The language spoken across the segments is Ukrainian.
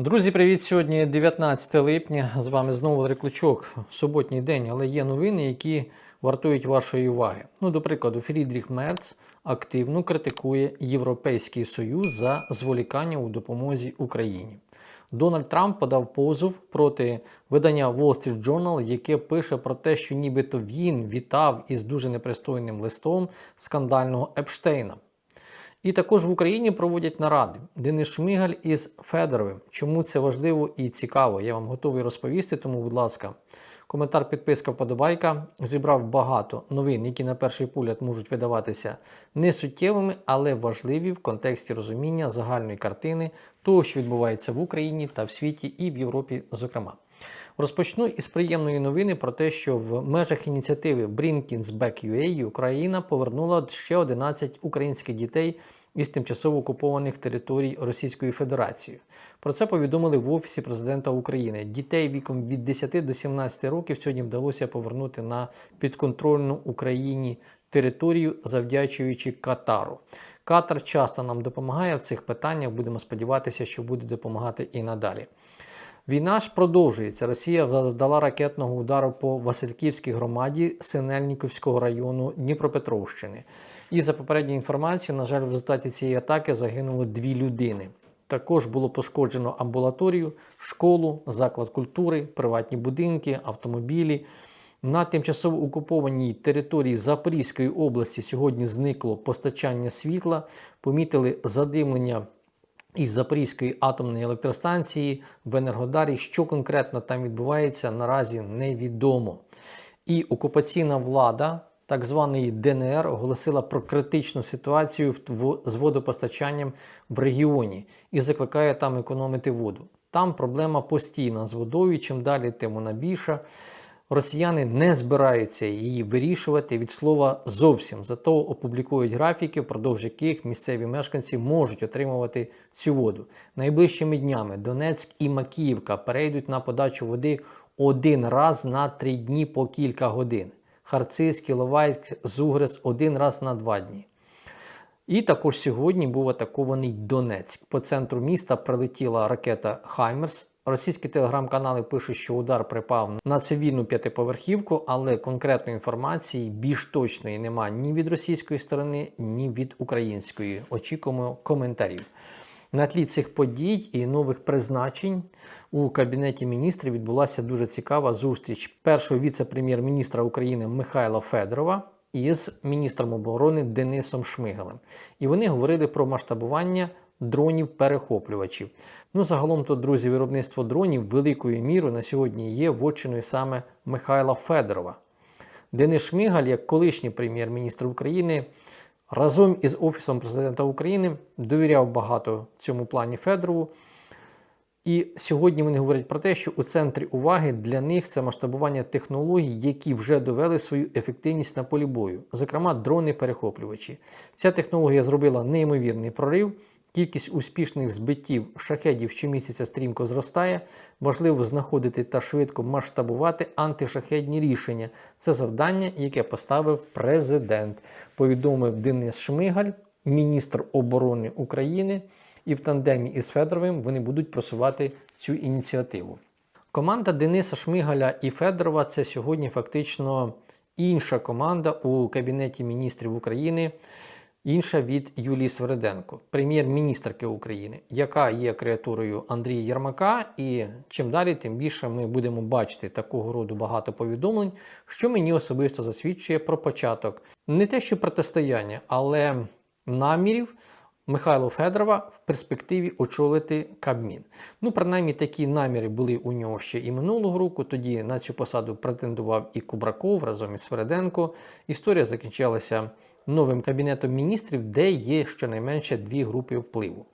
Друзі, привіт! Сьогодні 19 липня. З вами знову Валерій Клочок. Суботній день, але є новини, які вартують вашої уваги. Ну, до прикладу, Фрідріх Мерц активно критикує Європейський Союз за зволікання у допомозі Україні. Дональд Трамп подав позов проти видання Wall Street Journal, яке пише про те, що нібито він вітав із дуже непристойним листом скандального Епштейна. І також в Україні проводять наради. Денис Шмигаль із Федоровим. Чому це важливо і цікаво? Я вам готовий розповісти, тому, будь ласка, коментар, підписка, вподобайка. Зібрав багато новин, які на перший погляд можуть видаватися несуттєвими, але важливі в контексті розуміння загальної картини того, що відбувається в Україні та в світі і в Європі, зокрема. Розпочну із приємної новини про те, що в межах ініціативи Brinkins Back UA Україна повернула ще 11 українських дітей із тимчасово окупованих територій Російської Федерації. Про це повідомили в Офісі президента України. Дітей віком від 10 до 17 років сьогодні вдалося повернути на підконтрольну Україні територію, завдячуючи Катару. Катар часто нам допомагає в цих питаннях. Будемо сподіватися, що буде допомагати і надалі. Війна ж продовжується. Росія завдала ракетного удару по Васильківській громаді Синельніковського району Дніпропетровщини. І за попередньою інформацією, на жаль, в результаті цієї атаки загинуло дві людини. Також було пошкоджено амбулаторію, школу, заклад культури, приватні будинки, автомобілі. На тимчасово окупованій території Запорізької області сьогодні зникло постачання світла, помітили задимлення із Запорізької атомної електростанції в Енергодарі. Що конкретно там відбувається, наразі невідомо. І окупаційна влада так званої ДНР оголосила про критичну ситуацію з водопостачанням в регіоні і закликає там економити воду. Там проблема постійна з водою. Чим далі, тим вона більша. Росіяни не збираються її вирішувати від слова зовсім. Зато опублікують графіки, впродовж яких місцеві мешканці можуть отримувати цю воду. Найближчими днями Донецьк і Макіївка перейдуть на подачу води один раз на три дні по кілька годин. Харциз, Іловайськ, Зугрес один раз на два дні. І також сьогодні був атакований Донецьк. По центру міста прилетіла ракета Хаймерс. Російські телеграм-канали пишуть, що удар припав на цивільну п'ятиповерхівку, але конкретної інформації більш точної немає ні від російської сторони, ні від української. Очікуємо коментарів. На тлі цих подій і нових призначень у кабінеті міністрів відбулася дуже цікава зустріч першого віце-прем'єр-міністра України Михайла Федорова із міністром оборони Денисом Шмигалем. І вони говорили про масштабування дронів-перехоплювачів. Ну, загалом, то, друзі, виробництво дронів великою мірою на сьогодні є вотчиною саме Михайла Федорова. Денис Шмигаль, як колишній прем'єр-міністр України, разом із Офісом президента України довіряв багато цьому плані Федорову. І сьогодні вони говорять про те, що у центрі уваги для них це масштабування технологій, які вже довели свою ефективність на полі бою, зокрема дрони-перехоплювачі. Ця технологія зробила неймовірний прорив. Кількість успішних збиттів шахедів щомісяця стрімко зростає. Важливо знаходити та швидко масштабувати антишахедні рішення. Це завдання, яке поставив президент, повідомив Денис Шмигаль, міністр оборони України. І в тандемі із Федоровим вони будуть просувати цю ініціативу. Команда Дениса Шмигаля і Федорова це сьогодні фактично інша команда у Кабінеті міністрів України, інша від Юлії Свереденко, прем'єр-міністрки України, яка є креатурою Андрія Єрмака. І чим далі, тим більше ми будемо бачити такого роду багато повідомлень, що мені особисто засвідчує про початок не те, що протистояння, але намірів. Михайло Федорова в перспективі очолити Кабмін. Ну, принаймні, такі наміри були у нього ще і минулого року. Тоді на цю посаду претендував і Кубраков разом із Фереденко. Історія закінчилася новим кабінетом міністрів, де є щонайменше дві групи впливу.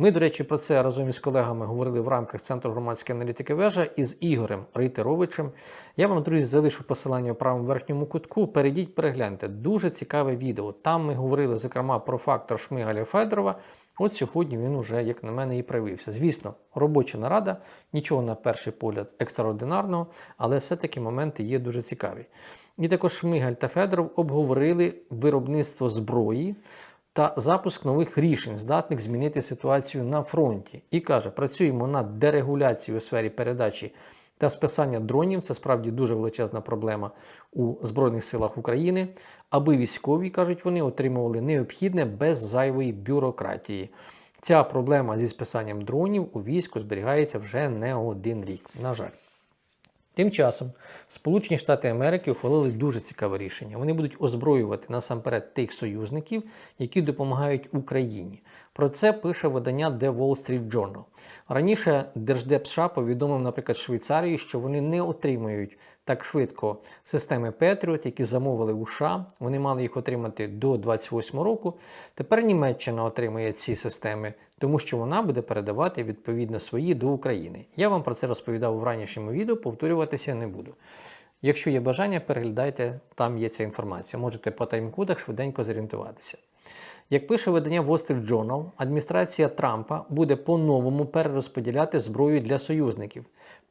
Ми, до речі, про це разом із колегами говорили в рамках Центру громадської аналітики вежа із Ігорем Рейтеровичем. Я вам, друзі, залишу посилання у правому верхньому кутку. Перейдіть, перегляньте. Дуже цікаве відео. Там ми говорили, зокрема, про фактор Шмигаля Федорова. От сьогодні він уже, як на мене, і проявився. Звісно, робоча нарада, нічого на перший погляд екстраординарного, але все-таки моменти є дуже цікаві. І також Шмигаль та Федоров обговорили виробництво зброї та запуск нових рішень, здатних змінити ситуацію на фронті. І каже, працюємо над дерегуляцією у сфері передачі та списання дронів. Це справді дуже величезна проблема у Збройних силах України, аби військові, кажуть вони, отримували необхідне без зайвої бюрократії. Ця проблема зі списанням дронів у війську зберігається вже не один рік. На жаль. Тим часом Сполучені Штати Америки ухвалили дуже цікаве рішення. Вони будуть озброювати насамперед тих союзників, які допомагають Україні. Про це пише видання The Wall Street Journal. Раніше Держдеп США повідомив, наприклад, Швейцарії, що вони не отримують так швидко системи Patriot, які замовили у США. Вони мали їх отримати до 28 року. Тепер Німеччина отримує ці системи, тому що вона буде передавати відповідно свої до України. Я вам про це розповідав в ранішньому відео, повторюватися не буду. Якщо є бажання, переглядайте, там є ця інформація. Можете по тайм-кодах швиденько зорієнтуватися. Як пише видання Wall Street Journal, адміністрація Трампа буде по-новому перерозподіляти зброю для союзників.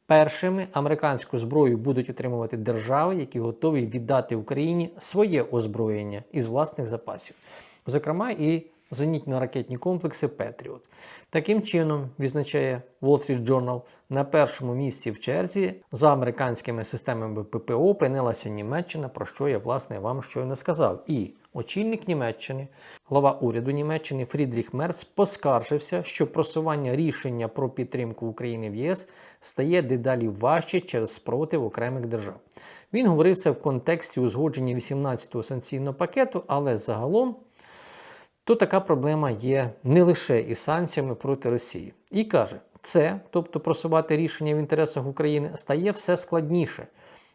Першими американську зброю будуть отримувати держави, які готові віддати Україні своє озброєння із власних запасів, зокрема і зенітно-ракетні комплекси Петріот. Таким чином, відзначає Wall Street Journal, на першому місці в черзі за американськими системами ППО опинилася Німеччина, про що я власне вам щойно сказав. І очільник Німеччини, глава уряду Німеччини Фрідріх Мерц поскаржився, що просування рішення про підтримку України в ЄС стає дедалі важче через спротив окремих держав. Він говорив це в контексті узгодження 18-го санкційного пакету, але загалом то така проблема є не лише із санкціями проти Росії. І каже, це, тобто просувати рішення в інтересах України, стає все складніше.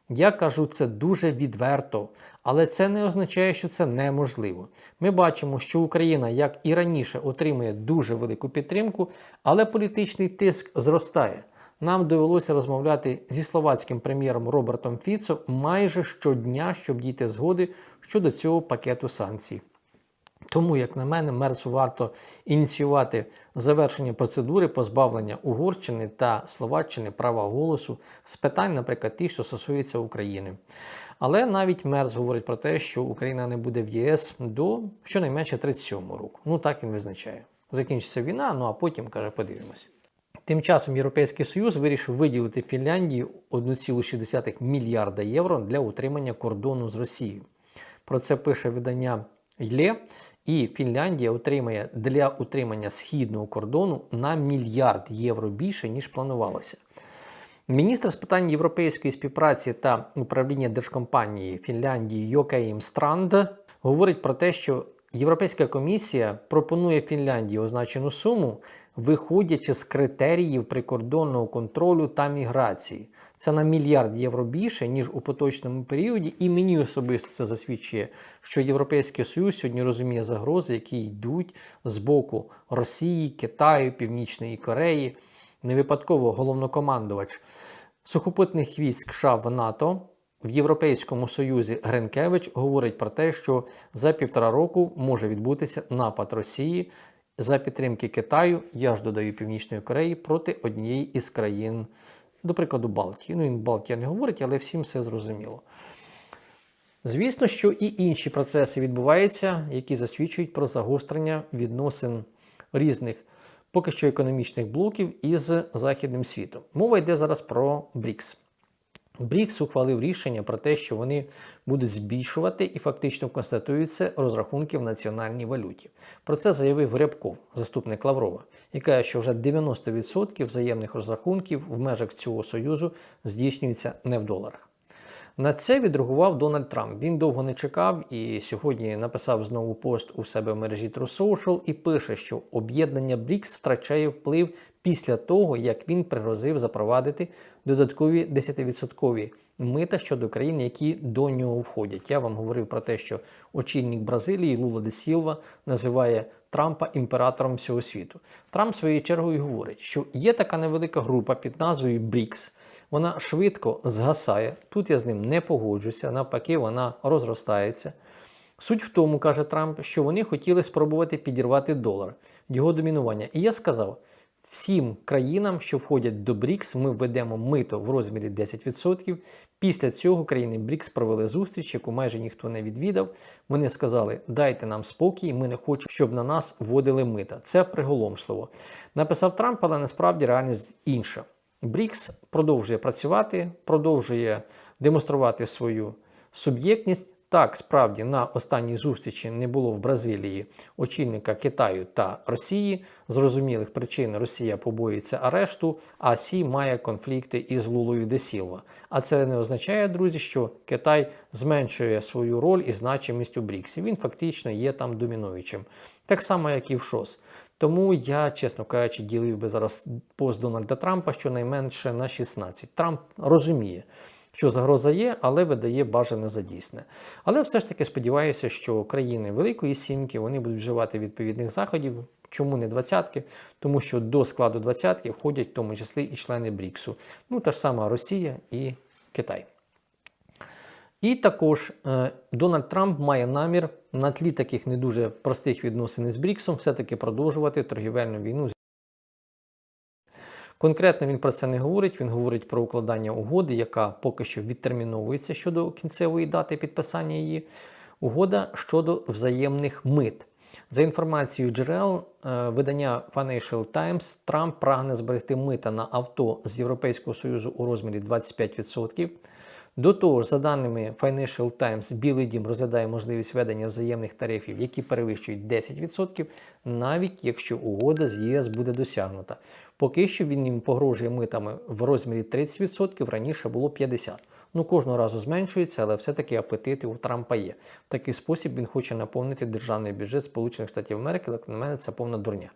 Я кажу це дуже відверто, але це не означає, що це неможливо. Ми бачимо, що Україна, як і раніше, отримує дуже велику підтримку, але політичний тиск зростає. Нам довелося розмовляти зі словацьким прем'єром Робертом Фіцо майже щодня, щоб дійти згоди щодо цього пакету санкцій. Тому, як на мене, Мерцу варто ініціювати завершення процедури позбавлення Угорщини та Словаччини права голосу з питань, наприклад, ті, що стосуються України. Але навіть Мерц говорить про те, що Україна не буде в ЄС до щонайменше 37-го року. Ну так він визначає. Закінчиться війна, ну а потім каже, подивимось. Тим часом Європейський Союз вирішив виділити Фінляндії 1,6 мільярда євро для утримання кордону з Росією. Про це пише видання ЙЛЕ. І Фінляндія отримає для утримання східного кордону на мільярд євро більше, ніж планувалося. Міністр з питань європейської співпраці та управління держкомпанії Фінляндії Йокаїм Странд говорить про те, що Європейська комісія пропонує Фінляндії означену суму, виходячи з критеріїв прикордонного контролю та міграції. Це на мільярд євро більше, ніж у поточному періоді, і мені особисто це засвідчує, що Європейський Союз сьогодні розуміє загрози, які йдуть з боку Росії, Китаю, Північної Кореї. Не випадково головнокомандувач сухопутних військ США в НАТО в Європейському Союзі Гринкевич говорить про те, що за півтора року може відбутися напад Росії за підтримки Китаю, я ж додаю Північної Кореї проти однієї із країн, до прикладу, Балтії. Ну, він Балтія не говорить, але всім все зрозуміло. Звісно, що і інші процеси відбуваються, які засвідчують про загострення відносин різних поки що економічних блоків із західним світом. Мова йде зараз про БРІКС. БРІКС ухвалив рішення про те, що вони будуть збільшувати і фактично констатуються розрахунки в національній валюті. Про це заявив Рябков, заступник Лаврова, і каже, що вже 90% взаємних розрахунків в межах цього союзу здійснюються не в доларах. На це відреагував Дональд Трамп. Він довго не чекав і сьогодні написав знову пост у себе в мережі True Social і пише, що об'єднання БРІКС втрачає вплив після того, як він пригрозив запровадити додаткові 10% мита щодо країн, які до нього входять. Я вам говорив про те, що очільник Бразилії Лула де Сілва називає Трампа імператором всього світу. Трамп своєю чергою говорить, що є така невелика група під назвою БРІКС. Вона швидко згасає. Тут я з ним не погоджуся, навпаки, вона розростається. Суть в тому, каже Трамп, що вони хотіли спробувати підірвати долар, його домінування. І я сказав: всім країнам, що входять до БРІКС, ми введемо мито в розмірі 10%. Після цього країни БРІКС провели зустріч, яку майже ніхто не відвідав. Вони сказали, дайте нам спокій, ми не хочемо, щоб на нас вводили мита. Це приголомшливо. Написав Трамп, але насправді реальність інша. БРІКС продовжує працювати, продовжує демонструвати свою суб'єктність. Так, справді на останній зустрічі не було в Бразилії очільника Китаю та Росії. Зрозумілих причин Росія побоїться арешту, а Сі має конфлікти із Лулою де. А це не означає, друзі, що Китай зменшує свою роль і значимість у БРІКСі. Він фактично є там домінуючим, так само, як і в ШОС. Тому я, чесно кажучи, ділив би зараз пост Дональда Трампа щонайменше на 16. Трамп розуміє, що загроза є, але видає бажане за дійсне. Але все ж таки сподіваюся, що країни Великої Сімки вони будуть вживати відповідних заходів. Чому не двадцятки? Тому що до складу двадцятки входять в тому числі і члени БРІКСу. Ну та ж сама Росія і Китай. І також е, Дональд Трамп має намір на тлі таких не дуже простих відносин з Бріксом все-таки продовжувати торгівельну війну. Конкретно він про це не говорить. Він говорить про укладання угоди, яка поки що відтерміновується щодо кінцевої дати підписання її. Угода щодо взаємних мит. За інформацією джерел е, видання Financial Times, Трамп прагне зберегти мита на авто з Європейського Союзу у розмірі 25%. До того ж, за даними Financial Times, Білий Дім розглядає можливість введення взаємних тарифів, які перевищують 10%, навіть якщо угода з ЄС буде досягнута. Поки що він їм погрожує митами в розмірі 30%, раніше було 50%. Ну, кожного разу зменшується, але все-таки апетити у Трампа є. В такий спосіб він хоче наповнити державний бюджет Сполучених Штатів Америки, але на мене це повна дурня.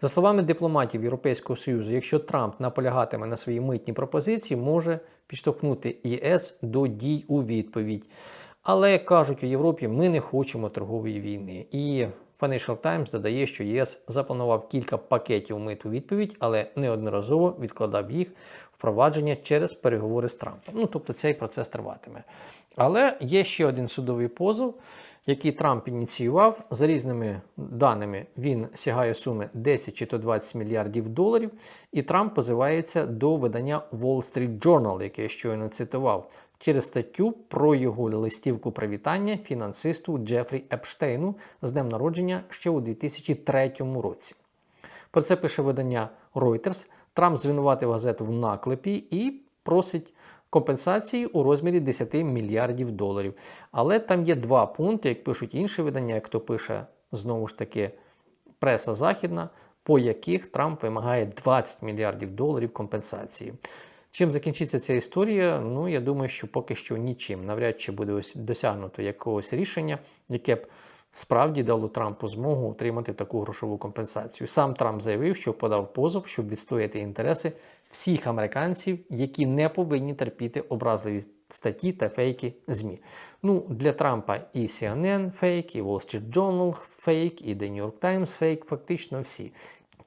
За словами дипломатів Європейського Союзу, якщо Трамп наполягатиме на своїй митній пропозиції, може підштовхнути ЄС до дій у відповідь. Але кажуть у Європі, ми не хочемо торгової війни. І Financial Times додає, що ЄС запланував кілька пакетів мит у відповідь, але неодноразово відкладав їх впровадження через переговори з Трампом. Ну тобто цей процес триватиме. Але є ще один судовий позов який Трамп ініціював. За різними даними він сягає суми 10 чи то 20 мільярдів доларів, і Трамп позивається до видання Wall Street Journal, яке я щойно цитував, через статтю про його листівку привітання фінансисту Джефрі Епштейну з днем народження ще у 2003 році. Про це пише видання Reuters. Трамп звинуватив газету в наклепі і просить компенсації у розмірі 10 мільярдів доларів. Але там є два пункти, як пишуть інші видання, як то пише знову ж таки преса західна, по яких Трамп вимагає 20 мільярдів доларів компенсації. Чим закінчиться ця історія? Ну, я думаю, що поки що нічим. Навряд чи буде досягнуто якогось рішення, яке б справді дало Трампу змогу отримати таку грошову компенсацію. Сам Трамп заявив, що подав позов, щоб відстояти інтереси всіх американців, які не повинні терпіти образливі статті та фейки ЗМІ. Ну, Для Трампа і CNN фейк, і Wall Street Journal фейк, і The New York Times фейк, фактично всі.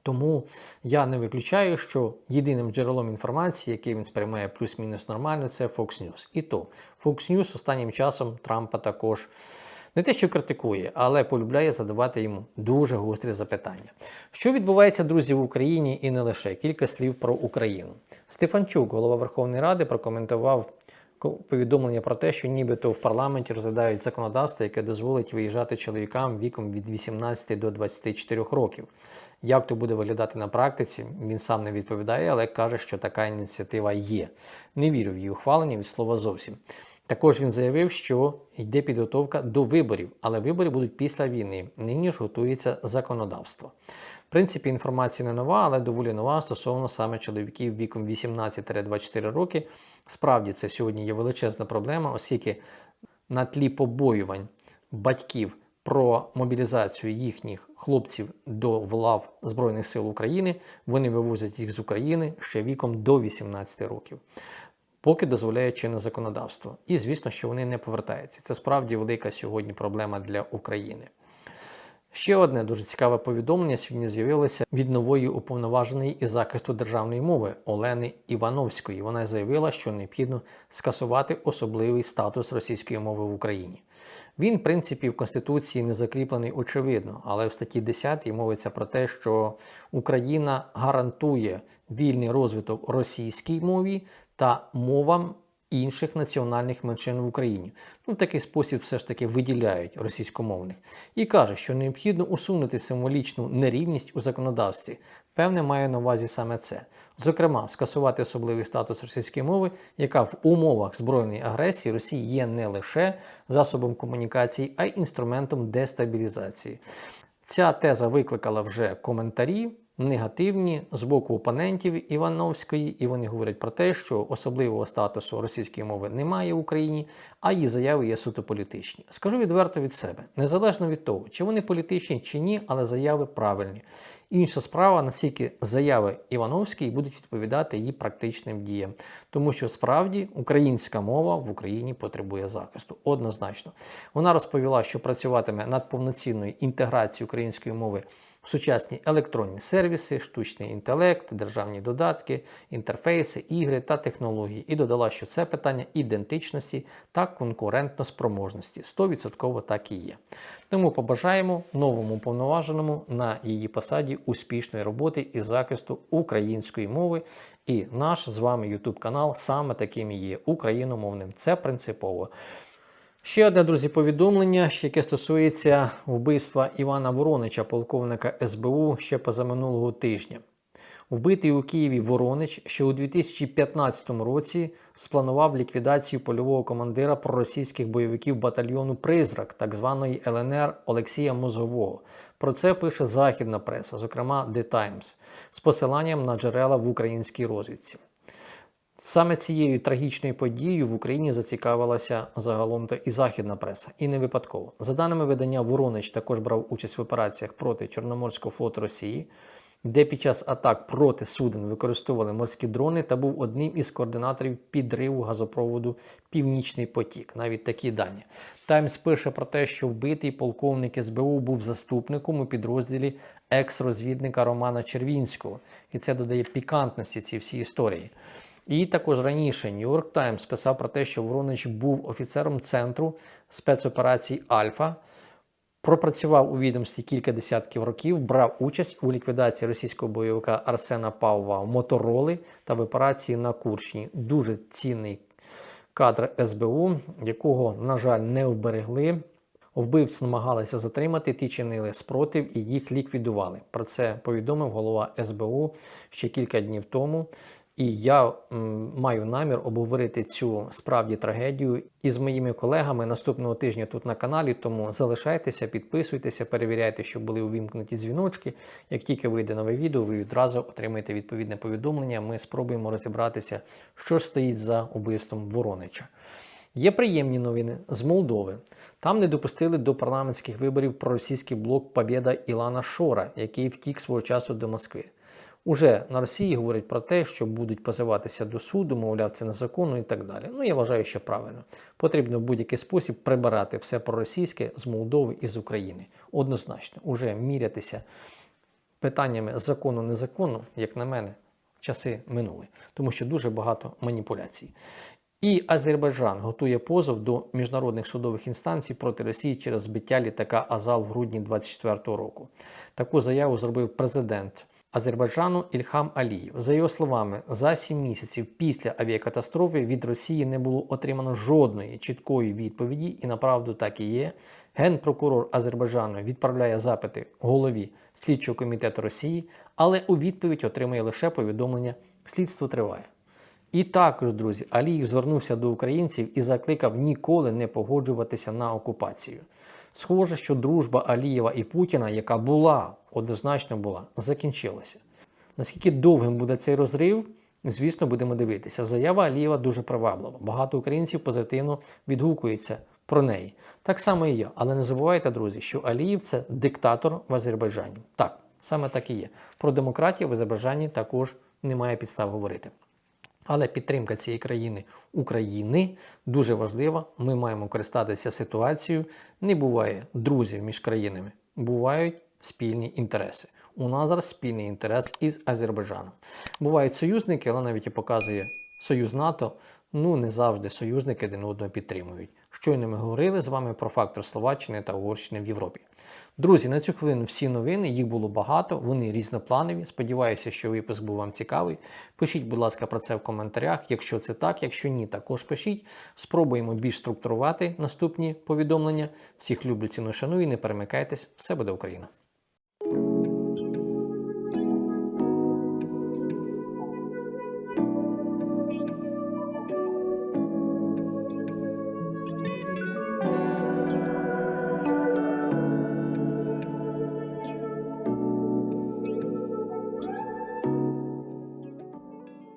Тому я не виключаю, що єдиним джерелом інформації, який він сприймає плюс-мінус нормально, це Fox News. І то Fox News останнім часом Трампа також не те, що критикує, але полюбляє задавати йому дуже гострі запитання. Що відбувається, друзі, в Україні і не лише кілька слів про Україну. Стефанчук, голова Верховної Ради, прокоментував повідомлення про те, що нібито в парламенті розглядають законодавство, яке дозволить виїжджати чоловікам віком від 18 до 24 років. Як то буде виглядати на практиці, він сам не відповідає, але каже, що така ініціатива є. Не вірю в її ухвалення від слова зовсім. Також він заявив, що йде підготовка до виборів, але вибори будуть після війни. Нині ж готується законодавство. В принципі, інформація не нова, але доволі нова стосовно саме чоловіків віком 18-24 роки. Справді, це сьогодні є величезна проблема, оскільки на тлі побоювань батьків про мобілізацію їхніх хлопців до влав Збройних сил України, вони вивозять їх з України ще віком до 18 років поки дозволяє чинне законодавство. І звісно, що вони не повертаються. Це справді велика сьогодні проблема для України. Ще одне дуже цікаве повідомлення сьогодні з'явилося від нової уповноваженої із захисту державної мови Олени Івановської. Вона заявила, що необхідно скасувати особливий статус російської мови в Україні. Він, в принципі, в Конституції не закріплений очевидно, але в статті 10 мовиться про те, що Україна гарантує вільний розвиток російській мові та мовам інших національних меншин в Україні. Ну, в такий спосіб все ж таки виділяють російськомовних. І каже, що необхідно усунути символічну нерівність у законодавстві. Певне, має на увазі саме це. Зокрема, скасувати особливий статус російської мови, яка в умовах збройної агресії Росії є не лише засобом комунікації, а й інструментом дестабілізації. Ця теза викликала вже коментарі негативні з боку опонентів Івановської, і вони говорять про те, що особливого статусу російської мови немає в Україні, а її заяви є суто політичні. Скажу відверто від себе, незалежно від того, чи вони політичні чи ні, але заяви правильні. Інша справа, наскільки заяви Івановської будуть відповідати її практичним діям, тому що справді українська мова в Україні потребує захисту. Однозначно, вона розповіла, що працюватиме над повноцінною інтеграцією української мови сучасні електронні сервіси, штучний інтелект, державні додатки, інтерфейси, ігри та технології, і додала, що це питання ідентичності та конкурентноспроможності. 100% так і є. Тому побажаємо новому повноваженому на її посаді успішної роботи і захисту української мови. І наш з вами YouTube канал саме таким і є україномовним. Це принципово. Ще одне, друзі, повідомлення, яке стосується вбивства Івана Воронича, полковника СБУ ще позаминулого тижня. Вбитий у Києві Воронич, що у 2015 році спланував ліквідацію польового командира проросійських бойовиків батальйону Призрак, так званої ЛНР Олексія Мозгового. Про це пише західна преса, зокрема The Times, з посиланням на джерела в українській розвідці. Саме цією трагічною подією в Україні зацікавилася загалом та і західна преса, і не випадково. За даними видання, Воронич також брав участь в операціях проти Чорноморського флоту Росії, де під час атак проти суден використовували морські дрони та був одним із координаторів підриву газопроводу Північний потік. Навіть такі дані. Таймс пише про те, що вбитий полковник СБУ був заступником у підрозділі екс-розвідника Романа Червінського, і це додає пікантності цій всій історії. І також раніше York Times писав про те, що Воронич був офіцером центру спецоперацій Альфа, пропрацював у відомстві кілька десятків років, брав участь у ліквідації російського бойовика Арсена Павлова Мотороли та в операції на Курчні. Дуже цінний кадр СБУ, якого, на жаль, не вберегли. Вбивць намагалися затримати, ті чинили спротив і їх ліквідували. Про це повідомив голова СБУ ще кілька днів тому. І я маю намір обговорити цю справді трагедію із моїми колегами наступного тижня тут на каналі. Тому залишайтеся, підписуйтеся, перевіряйте, щоб були увімкнуті дзвіночки. Як тільки вийде нове відео, ви відразу отримаєте відповідне повідомлення. Ми спробуємо розібратися, що стоїть за убивством Воронича. Є приємні новини з Молдови. Там не допустили до парламентських виборів проросійський блок Побєда Ілана Шора, який втік свого часу до Москви. Уже на Росії говорять про те, що будуть позиватися до суду, мовляв, це незаконно і так далі. Ну, я вважаю, що правильно. Потрібно в будь-який спосіб прибирати все проросійське з Молдови і з України. Однозначно, уже мірятися питаннями закону незаконно, як на мене, часи минули, тому що дуже багато маніпуляцій. І Азербайджан готує позов до міжнародних судових інстанцій проти Росії через збиття літака Азал в грудні 2024 року. Таку заяву зробив президент Азербайджану Ільхам Алієв. За його словами, за сім місяців після авіакатастрофи від Росії не було отримано жодної чіткої відповіді, і направду так і є. Генпрокурор Азербайджану відправляє запити голові слідчого комітету Росії, але у відповідь отримує лише повідомлення Слідство триває. І також, друзі, Аліїв звернувся до українців і закликав ніколи не погоджуватися на окупацію. Схоже, що дружба Алієва і Путіна, яка була, однозначно була, закінчилася. Наскільки довгим буде цей розрив, звісно, будемо дивитися. Заява Алієва дуже приваблива. Багато українців позитивно відгукуються про неї. Так само і я. Але не забувайте, друзі, що Аліїв це диктатор в Азербайджані. Так, саме так і є. Про демократію в Азербайджані також немає підстав говорити. Але підтримка цієї країни України дуже важлива. Ми маємо користатися ситуацією. Не буває друзів між країнами, бувають спільні інтереси. У нас зараз спільний інтерес із Азербайджаном. Бувають союзники, але навіть і показує Союз НАТО. ну не завжди союзники один одного підтримують. Щойно ми говорили з вами про фактор Словаччини та Угорщини в Європі. Друзі, на цю хвилину всі новини, їх було багато, вони різнопланові. Сподіваюся, що випуск був вам цікавий. Пишіть, будь ласка, про це в коментарях. Якщо це так, якщо ні, також пишіть. Спробуємо більш структурувати наступні повідомлення. Всіх люблю, ціну шаную і не перемикайтесь. Все буде Україна!